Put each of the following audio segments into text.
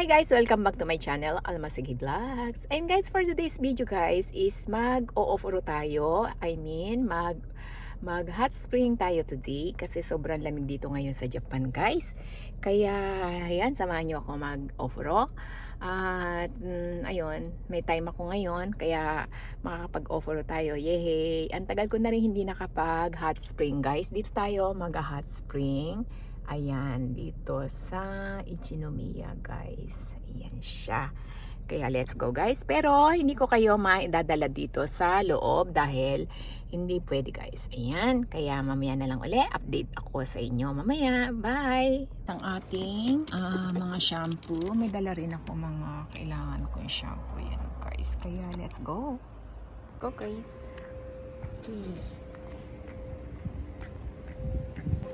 Hi guys! Welcome back to my channel, Almasigi Vlogs. And guys, for today's video guys is mag-o-offro tayo. I mean, mag mag hot spring tayo today kasi sobrang lamig dito ngayon sa Japan guys. Kaya yan, samahan nyo ako mag-offro. At mm, ayun, may time ako ngayon kaya makakapag-offro tayo. Yehey! Ang tagal ko na rin hindi nakapag hot spring guys. Dito tayo mag hot spring. Ayan, dito sa Ichinomiya guys. Ayan siya. Kaya let's go guys. Pero hindi ko kayo maidadala dito sa loob dahil hindi pwede guys. Ayan. Kaya mamaya na lang uli. Update ako sa inyo mamaya. Bye! Ang ating ah, mga shampoo. May dala rin ako mga kailangan kong shampoo. Yan guys. Kaya let's go. Go guys. Please.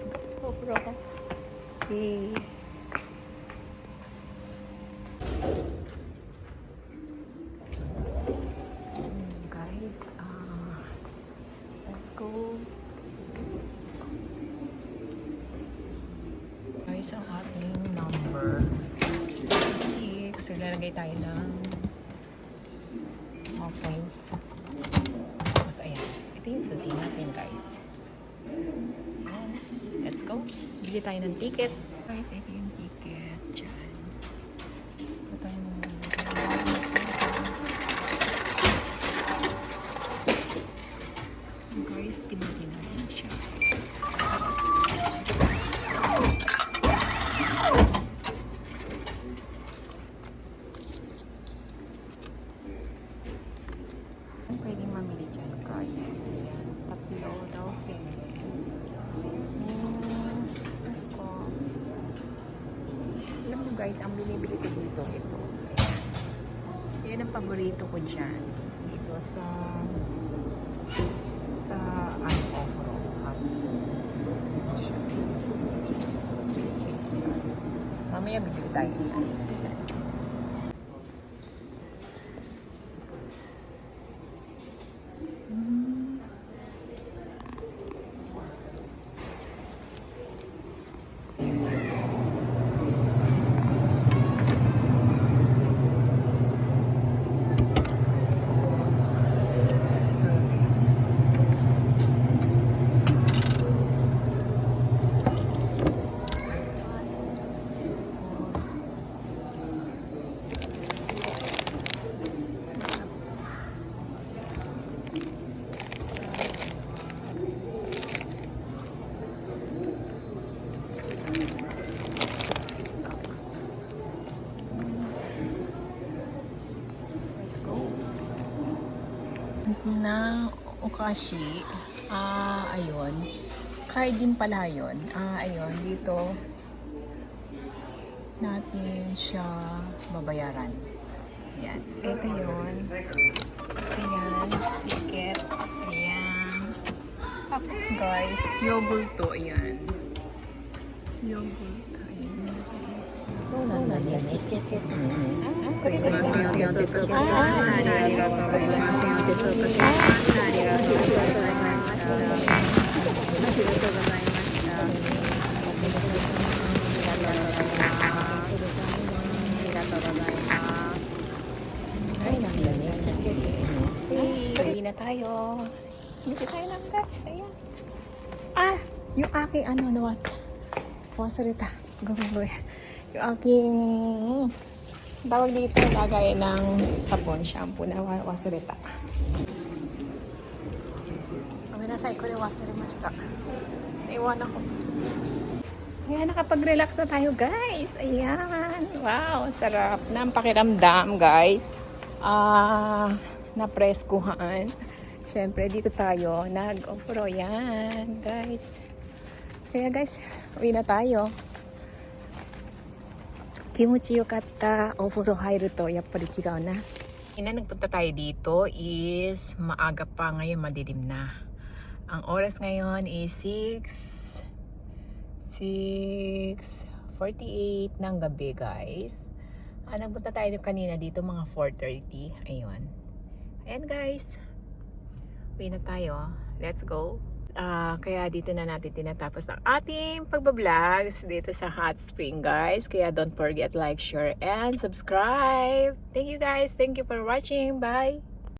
Let's go bro. Yay. Mm, guys, ah, let's go. Guys, ang ating number 6. So, tayo ng mga points. Tapos, ayan. Ito yung susi natin, guys. Ayan. Go. Bili tayo ng ticket. Guys, ito yung ticket. Diyan. Ito tayo ng Guys, pinili natin siya. Ang pwedeng mamili dyan, guys. Ayan, tatlo daw sila. Hmm, ako. Alam mo guys, ang binibili ko dito, ito. Yan ang paborito ko dyan. Dito sa sa ano off-road, hot spring. Mamaya bibili tayo. Hmm. Strawberry. Let's go. Na Okashi. Ah, ayun. Card din pala yun. Ah, ayun. Dito natin siya babayaran. Ayan. Ito yun. Ayan. Ticket. Ayan. Tapos guys, yogurt to. Ayan. Yogurt. Na tayo. Hindi tayo ng guys. Ayan. Ah, yung aking ano, nawat. Wasalita. Gumagoy. Yung aking tawag dito, lagay ng sabon, shampoo na wa- wasalita. Gomenasai, ko rin wasarimashita. Naiwan ako. Ayan, nakapag-relax na tayo, guys. Ayan. Wow, sarap ng pakiramdam, guys. Ah, napreskuhan. Siyempre, dito tayo nag-offro. Yan, guys. Kaya, guys, uwi na tayo. Kimuchi yokatta. Offro hairu to, yappari chigaw na. Ina, nagpunta tayo dito is maaga pa ngayon, madilim na. Ang oras ngayon is 6 6.48 ng gabi guys. Ah, nagpunta tayo kanina dito mga 4.30. Ayun. Ayan guys. Uwi na tayo. Let's go. Ah, kaya dito na natin tinatapos ang ating pagbablog dito sa Hot Spring guys. Kaya don't forget like, share, and subscribe. Thank you guys. Thank you for watching. Bye!